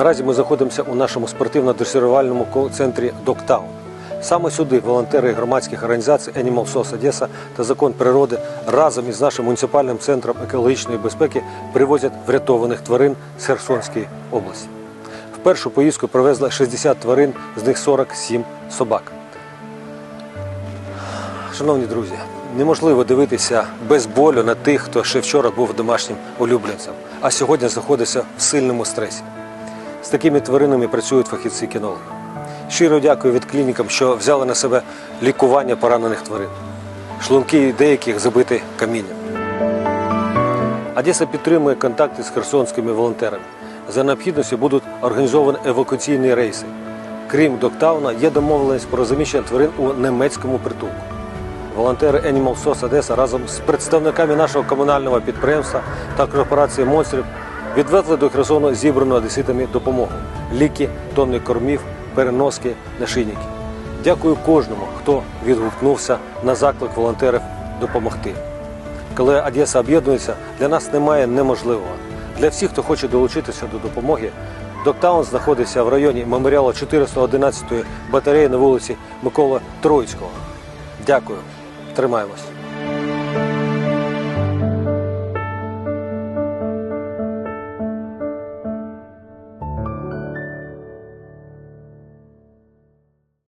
Наразі ми знаходимося у нашому спортивно-дресирувальному центрі Доктаун. Саме сюди волонтери громадських організацій Animal SOS Одеса та Закон природи разом із нашим муніципальним центром екологічної безпеки привозять врятованих тварин з Херсонської області. В першу поїздку привезли 60 тварин, з них 47 собак. Шановні друзі, неможливо дивитися без болю на тих, хто ще вчора був домашнім улюбленцем, а сьогодні знаходиться в сильному стресі. З такими тваринами працюють фахівці кінологи. Щиро дякую від клінікам, що взяли на себе лікування поранених тварин. Шлунки деяких забиті камінням. Одеса підтримує контакти з херсонськими волонтерами. За необхідності будуть організовані евакуаційні рейси. Крім Доктауна, є домовленість про розміщення тварин у немецькому притулку. Волонтери Animal SOS Одеса разом з представниками нашого комунального підприємства та корпорації монстрів відвезли до Херсону зібрану одеситами допомогу: ліки, тонни кормів, переноски, нашийники. Дякую кожному, хто відгукнувся на заклик волонтерів допомогти. Коли Одеса об'єднується, для нас немає неможливого. Для всіх, хто хоче долучитися до допомоги, Доктаун знаходиться в районі меморіалу 411-ї батареї на вулиці Микола Троїцького. Дякую. Тримаємось.